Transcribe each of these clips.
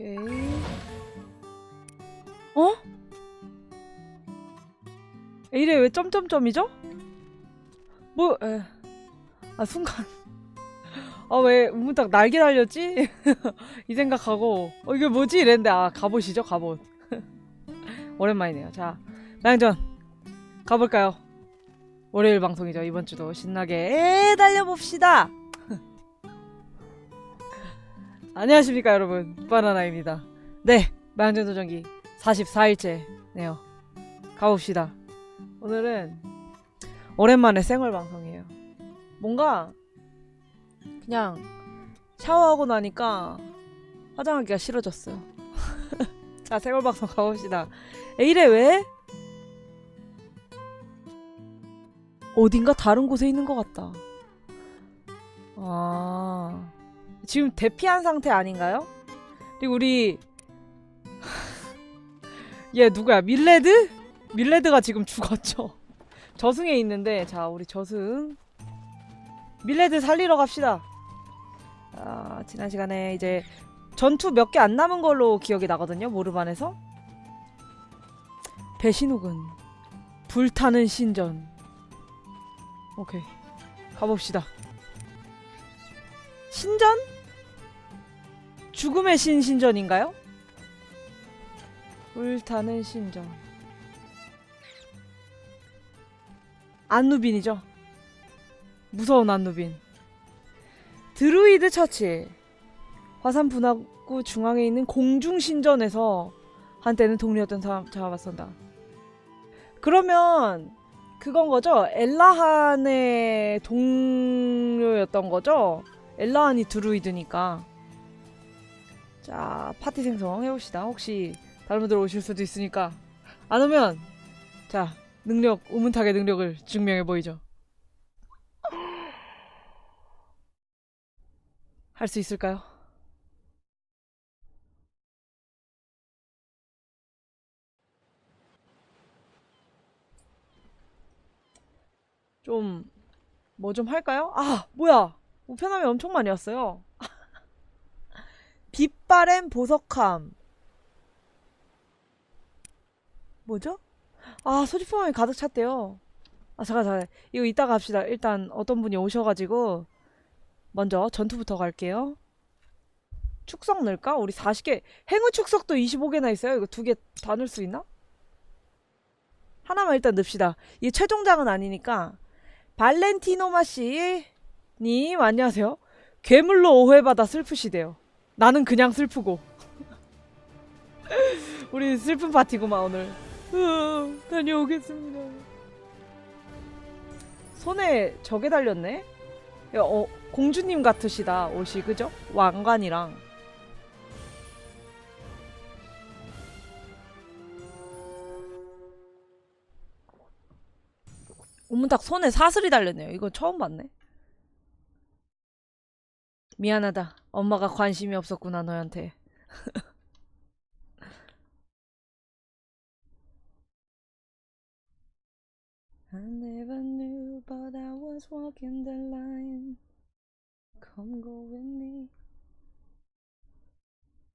오케이. 어? 이래 왜 점점점이죠? 뭐, 에. 아, 순간. 아, 왜 우문딱 날개 달렸지? 이 생각하고, 어, 이게 뭐지? 이랬는데, 아, 갑옷이죠, 갑옷. 오랜만이네요. 자, 나영전, 가볼까요? 월요일 방송이죠. 이번 주도 신나게 달려봅시다! 안녕하십니까, 여러분. 바나나입니다. 네, 마영전 도전기 44일째네요. 가봅시다. 오늘은 오랜만에 생얼 방송이에요. 뭔가 그냥 샤워하고 나니까 화장하기가 싫어졌어요. 자, 생얼 방송 가봅시다. 에이래 왜? 어딘가 다른 곳에 있는 것 같다. 아, 지금 대피한 상태 아닌가요? 그리고 우리 얘 누구야? 밀레드? 밀레드가 지금 죽었죠. 저승에 있는데 자 우리 저승 밀레드 살리러 갑시다. 아 지난 시간에 이제 전투 몇 개 안 남은 걸로 기억이 나거든요. 모르반에서 배신욱은 불타는 신전. 오케이 가봅시다. 신전? 죽음의 신 신전인가요? 불타는 신전. 안누빈이죠. 무서운 안누빈. 드루이드 처치. 화산 분화구 중앙에 있는 공중신전에서 한때는 동료였던 사람 잡아봤습니다. 그러면 그건 거죠? 엘라한의 동료였던 거죠? 엘라한이 드루이드니까. 자, 파티 생성 해봅시다. 혹시 다른 분들 오실 수도 있으니까. 안 오면, 자, 능력, 우문탁의 능력을 증명해 보이죠. 할 수 있을까요? 좀, 뭐좀 할까요? 아, 뭐야! 우편함이 엄청 많이 왔어요. 빛바램 보석함. 뭐죠? 아, 소지품함이 가득 찼대요. 아, 잠깐, 잠깐. 이거 이따가 합시다. 일단 어떤 분이 오셔가지고, 먼저 전투부터 갈게요. 축석 넣을까? 우리 40개. 행운 축석도 25개나 있어요. 이거 두 개 다 넣을 수 있나? 하나만 일단 넣읍시다. 이게 최종장은 아니니까. 발렌티노 마 씨, 님, 안녕하세요. 괴물로 오해받아 슬프시대요. 나는 그냥 슬프고. 우리 슬픈 파티구만, 오늘. 으, 다녀오겠습니다. 손에 저게 달렸네? 야, 어, 공주님 같으시다, 옷이, 그죠? 왕관이랑. 오문탁 손에 사슬이 달렸네요. 이거 처음 봤네. 미안하다. 엄마가 관심이 없었구나, 너한테. I never knew, but I was walking the line. Come go with me.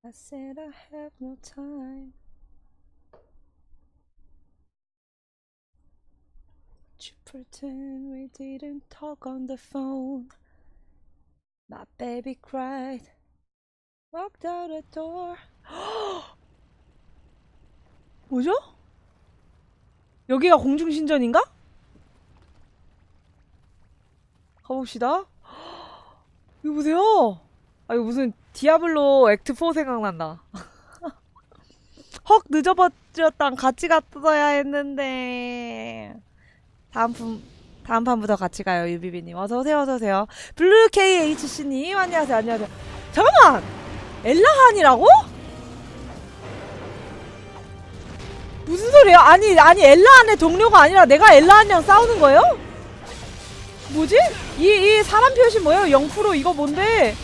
I said I have no time. To pretend we didn't talk on the phone. My baby cried. Walked out the door. 뭐죠? 여기가 공중신전인가? 가봅시다. 이거 보세요. 아, 이거 무슨 디아블로 액트 4 생각난다. 헉, 늦어버렸당. 같이 갔어야 했는데. 다음 분, 다음 판부터 같이 가요, 유비비님. 어서오세요, 어서오세요. 블루 KHC님, 안녕하세요, 안녕하세요. 잠깐만! 엘라한이라고? 무슨 소리야? 아니, 아니, 엘라한의 동료가 아니라 내가 엘라한이랑 싸우는 거예요? 뭐지? 이, 이 사람 표시 뭐예요? 0% 이거 뭔데?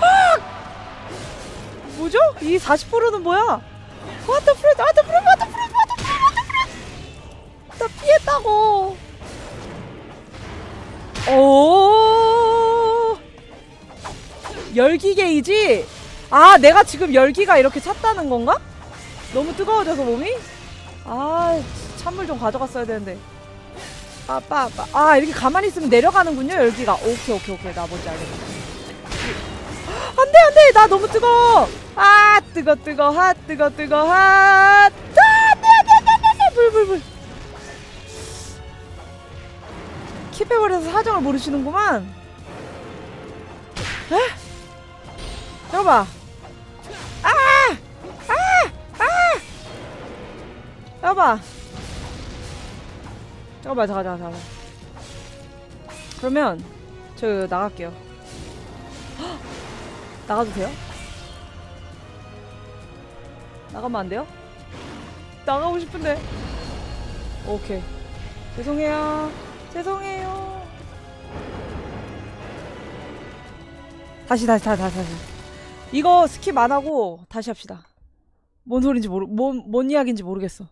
아! 뭐죠? 이 40%는 뭐야? What the frick? What the frick? What the frick? What the frick? 나 피했다고. 오. 열기 게이지? 아, 내가 지금 열기가 이렇게 찼다는 건가? 너무 뜨거워져서 몸이? 아, 찬물 좀 가져갔어야 되는데. 아, 빠, 빠. 아, 이렇게 가만히 있으면 내려가는군요, 열기가. 오케이, 오케이, 오케이. 나 뭔지 알겠다. 안 돼, 안 돼! 나 너무 뜨거워! 아, 뜨거, 뜨거, 하, 뜨거, 뜨거, 하! 아, 안 돼, 안 돼, 안 돼, 안 돼! 불, 불, 불. 킵해버려서 사정을 모르시는구만. 에? 여봐. 아! 아! 아! 여봐. 잠깐만, 잠깐만, 잠깐만. 그러면 저 나갈게요. 헉! 나가도 돼요? 나가면 안 돼요? 나가고 싶은데. 오케이. 죄송해요. 죄송해요. 다시 다시 다시 다시 다시. 이거 스킵 안 하고 다시 합시다. 뭔 소린지 모르 뭔, 뭔 이야기인지 모르겠어.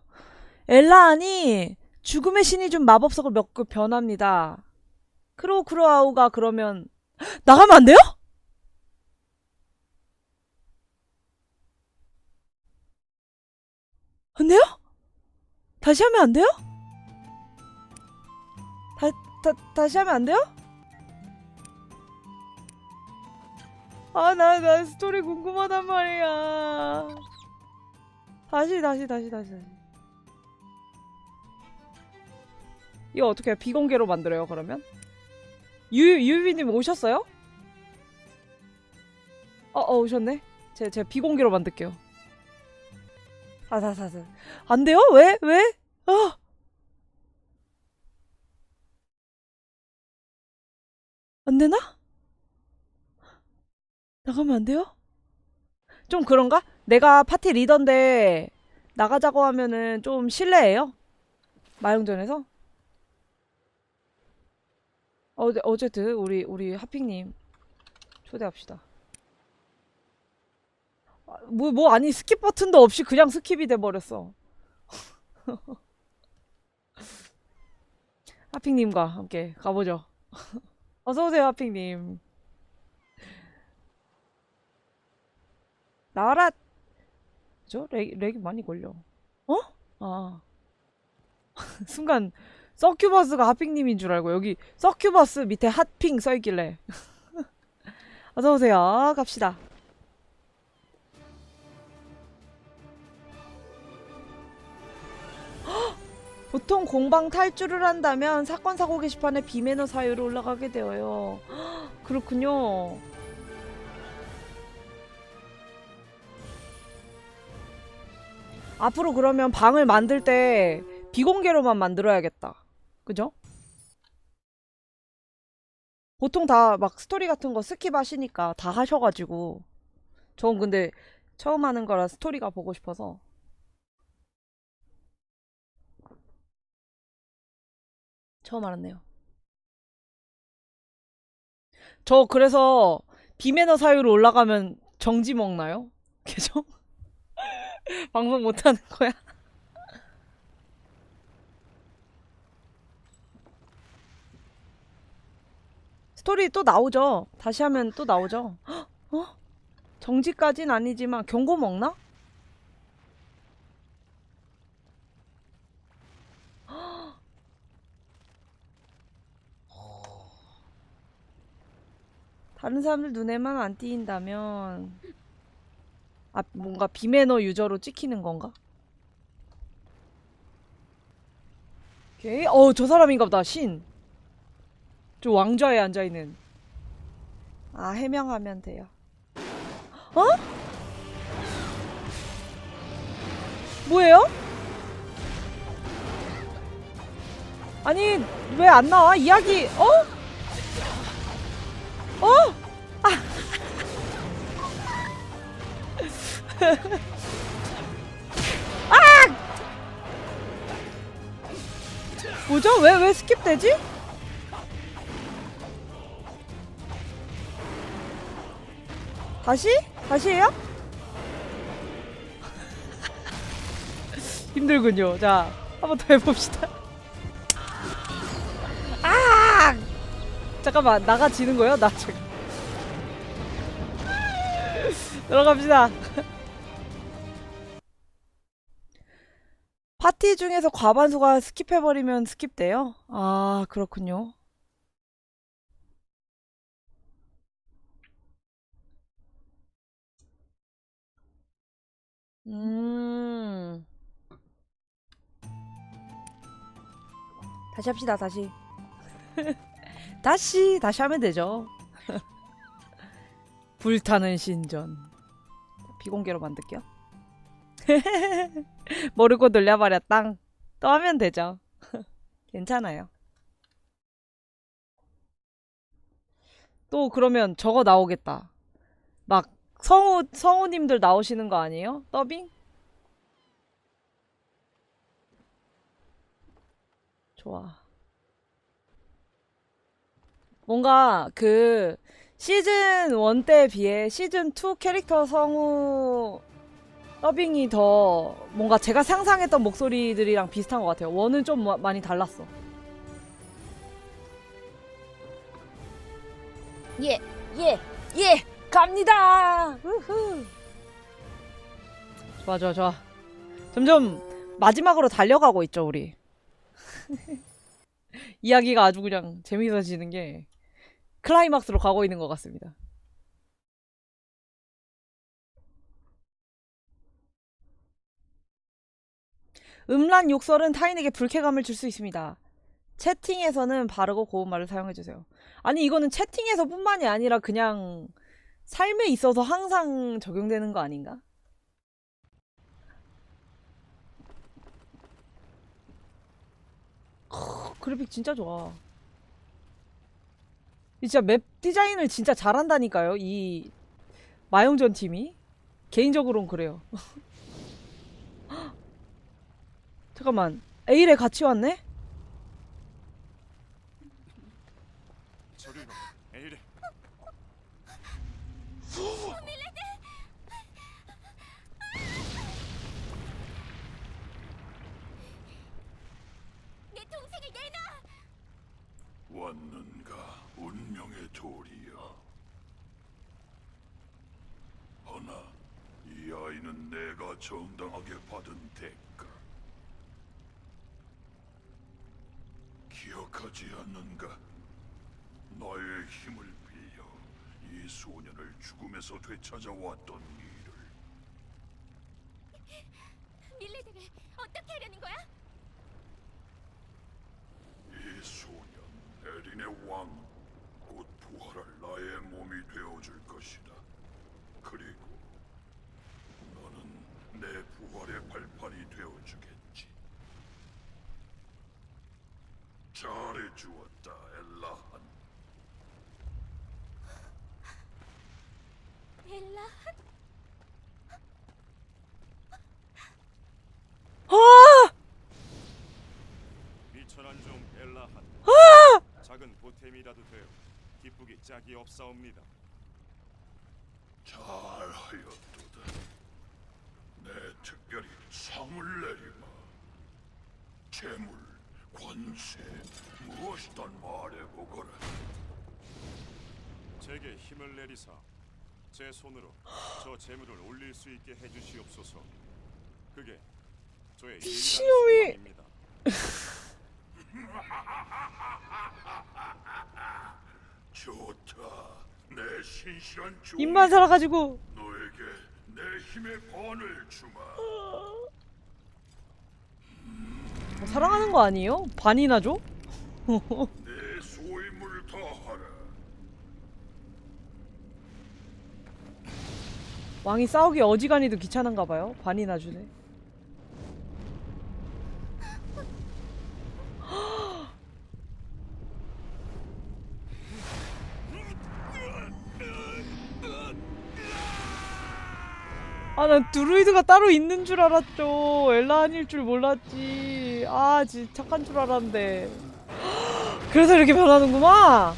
엘라안이 죽음의 신이 준 마법석을 몇 개 변합니다. 크로크로아우가 그러면 나가면 안 돼요? 안 돼요? 다시 하면 안 돼요? 다, 다, 다시 하면 안 돼요? 아, 나, 나 스토리 궁금하단 말이야. 다시, 다시, 다시, 다시. 이거 어떻게 해요? 비공개로 만들어요, 그러면? 유, 유비님 오셨어요? 어, 어, 오셨네? 제, 제 비공개로 만들게요. 사사사사. 안 돼요? 왜? 왜? 어! 안 되나? 나가면 안 돼요? 좀 그런가? 내가 파티 리더인데 나가자고 하면은 좀 실례예요? 마영전에서? 어, 어쨌든 우리 우리 하핑님 초대합시다. 뭐뭐 아니 스킵 버튼도 없이 그냥 스킵이 돼 버렸어. 하핑님과 함께 가보죠. 어서 오세요, 하핑님. 나라 저 렉, 렉이 많이 걸려. 어? 아. 순간 서큐버스가 하핑님인 줄 알고 여기 서큐버스 밑에 핫핑 써 있길래. 어서 오세요. 갑시다. 보통 공방 탈주를 한다면 사건 사고 게시판에 비매너 사유로 올라가게 되어요. 그렇군요. 앞으로 그러면 방을 만들 때 비공개로만 만들어야겠다. 그죠? 보통 다 막 스토리 같은 거 스킵 하시니까 다 하셔가지고 전 근데 처음 하는 거라 스토리가 보고 싶어서 처음 알았네요. 저 그래서 비매너 사유로 올라가면 정지 먹나요? 계속? 방송 못하는 거야? 스토리 또 나오죠? 다시 하면 또 나오죠? 헉, 어? 정지까진 아니지만 경고 먹나? 다른 사람들 눈에만 안 띄인다면 아 뭔가 비매너 유저로 찍히는 건가? 오케이 어저 사람인가 보다 신. 저 왕좌에 앉아 있는. 아 해명하면 돼요. 어? 뭐예요? 아니 왜 안 나와? 이야기 어? 어? 뭐죠? 왜, 왜 스킵되지? 다시? 다시 해요? 힘들군요. 자, 한번 더 해봅시다. 잠깐만, 나가지는 거예요? 나 지금. 들어갑시다. 파티 중에서 과반수가 스킵해버리면 스킵돼요? 아, 그렇군요. 음. 다시 합시다, 다시. 다시, 다시 하면 되죠. 불타는 신전. 비공개로 만들게요. 모르고 돌려버렸당. 또 하면 되죠. 괜찮아요. 또 그러면 저거 나오겠다. 막 성우 성우님들 나오시는 거 아니에요? 더빙? 좋아. 뭔가 그 시즌 1 때에 비해 시즌 2 캐릭터 성우 더빙이 더 뭔가 제가 상상했던 목소리들이랑 비슷한 것 같아요. 원은 좀 마- 많이 달랐어. 예, 예, 예, 갑니다. 우후. 좋아, 좋아, 좋아. 점점 마지막으로 달려가고 있죠, 우리. 이야기가 아주 그냥 재미있어지는 게 클라이막스로 가고 있는 것 같습니다. 음란 욕설은 타인에게 불쾌감을 줄 수 있습니다. 채팅에서는 바르고 고운 말을 사용해주세요. 아니, 이거는 채팅에서 뿐만이 아니라 그냥 삶에 있어서 항상 적용되는 거 아닌가? 크, 그래픽 진짜 좋아. 진짜 맵 디자인을 진짜 잘한다니까요, 이 마용전 팀이. 개인적으로는 그래요. 잠깐만. A래 같이 왔네? 왔는가 운명의 돌이여 허나 이 아이는 내가 정당하게 받은 대가 기억하지 않는가 나의 힘을 빌려 이 소년을 죽음에서 되찾아왔던 일을 밀레드를 어떻게 하려는 거야? 이 소년 에린의 왕 곧 부활할 나의 몸이 되어줄 것이다. 그리고 너는 내 부활의 발판이 되어주겠지. 잘해주었다, 엘라한. 엘라 미천한 종 엘라한. 작은 보탬이라도 되어 기쁘기 짝이 없사옵니다. 잘하였도다. 내 특별히 상을 내리마. 재물, 관세, 무엇이든 말해보거라. 제게 힘을 내리사 제 손으로 저 재물을 올릴 수 있게 해주시옵소서. 그게 저의 미친놈이. 유일한 소망입니다. 좋다. 내 신실한 종 입만 살아가지고. 너에게 내 힘의 반을 주마. 뭐 사랑하는 거 아니에요? 반이나 줘? 내 소임을 다하라. 왕이 싸우기 어지간히도 귀찮은가 봐요. 반이나 주네. 아, 난 드루이드가 따로 있는 줄 알았죠. 엘라 아닐 줄 몰랐지. 아, 진짜 착한 줄 알았는데. 그래서 이렇게 변하는구만.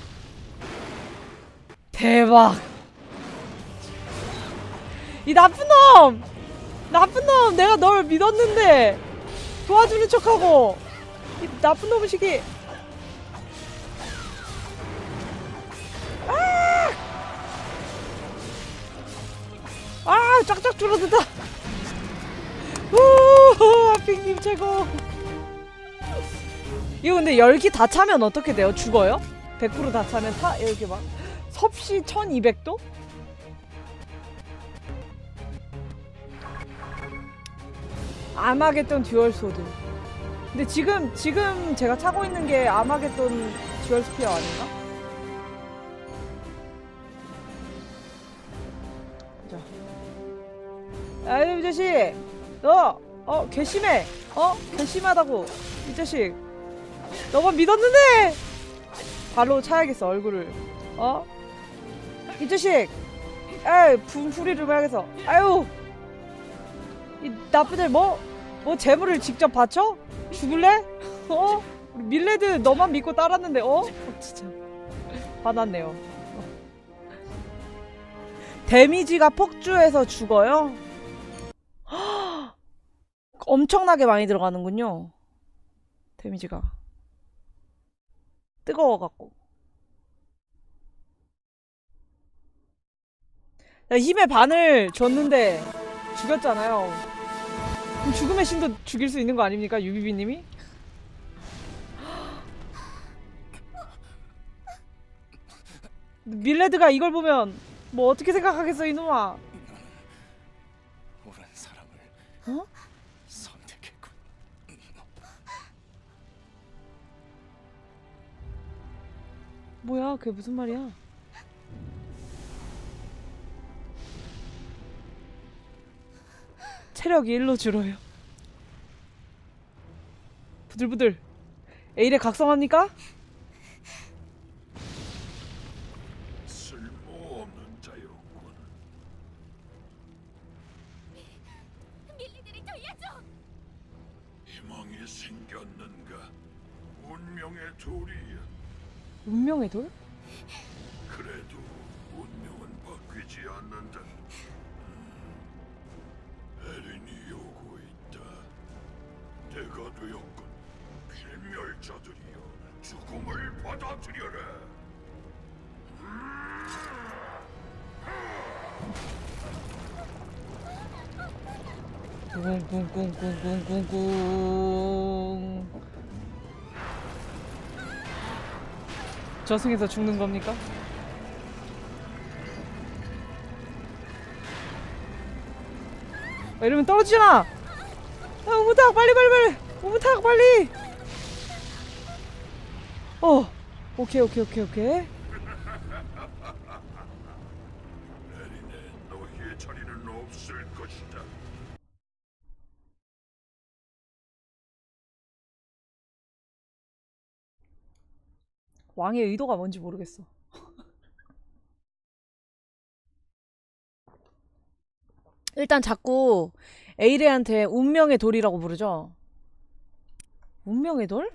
대박. 이 나쁜 놈! 나쁜 놈! 내가 널 믿었는데! 도와주는 척하고! 이 나쁜 놈의 시기! 아! 아 쫙쫙 줄어든다 우 아핑님 최고 이거 근데 열기 다 차면 어떻게 돼요? 죽어요? 100%다 차면 타 이렇게 막 섭씨 1200도? 아마겟돈 듀얼 소드 근데 지금 지금 제가 차고 있는 게 아마겟돈 듀얼 스피어 아닌가? 야, 이 자식! 너! 어, 괘씸해! 어? 괘씸하다고! 이 자식! 너만 믿었는데! 발로 차야겠어, 얼굴을. 어? 이 자식! 에이, 분풀이를 해야겠어. 아유! 이 나쁜 애 뭐? 뭐 재물을 직접 바쳐? 죽을래? 어? 밀레드 너만 믿고 따랐는데, 어? 어 진짜. 화났네요. 어. 데미지가 폭주해서 죽어요? 엄청나게 많이 들어가는군요. 데미지가. 뜨거워갖고. 야, 힘의 반을 줬는데 죽였잖아요. 그럼 죽음의 신도 죽일 수 있는 거 아닙니까? 유비비님이? 밀레드가 이걸 보면 뭐 어떻게 생각하겠어 이놈아 옳은 사람을 어? 뭐야 그게 무슨 말이야 체력이 1로 줄어요 부들부들 에일에 각성합니까? 쓸모없는 자였군. 밀리들이 돌려줘. 희망이 생겼는가? 운명의 돌이야. 운명의 돌? 그래도 운명은 바뀌지 않는다. 음, 에린이 오고 있다. 내가 되었군. 필멸자들이여, 죽음을 받아들여라. 꿍꿍꿍꿍꿍꿍꿍 저승에서 죽는 겁니까? 아, 이러면 떨어지잖아! 아, 우무탁 빨리 빨리 빨리! 우무탁 빨리! 어, 오케이 오케이 오케이 오케이. 왕의 의도가 뭔지 모르겠어. 일단 자꾸 에이레한테 운명의 돌이라고 부르죠. 운명의 돌?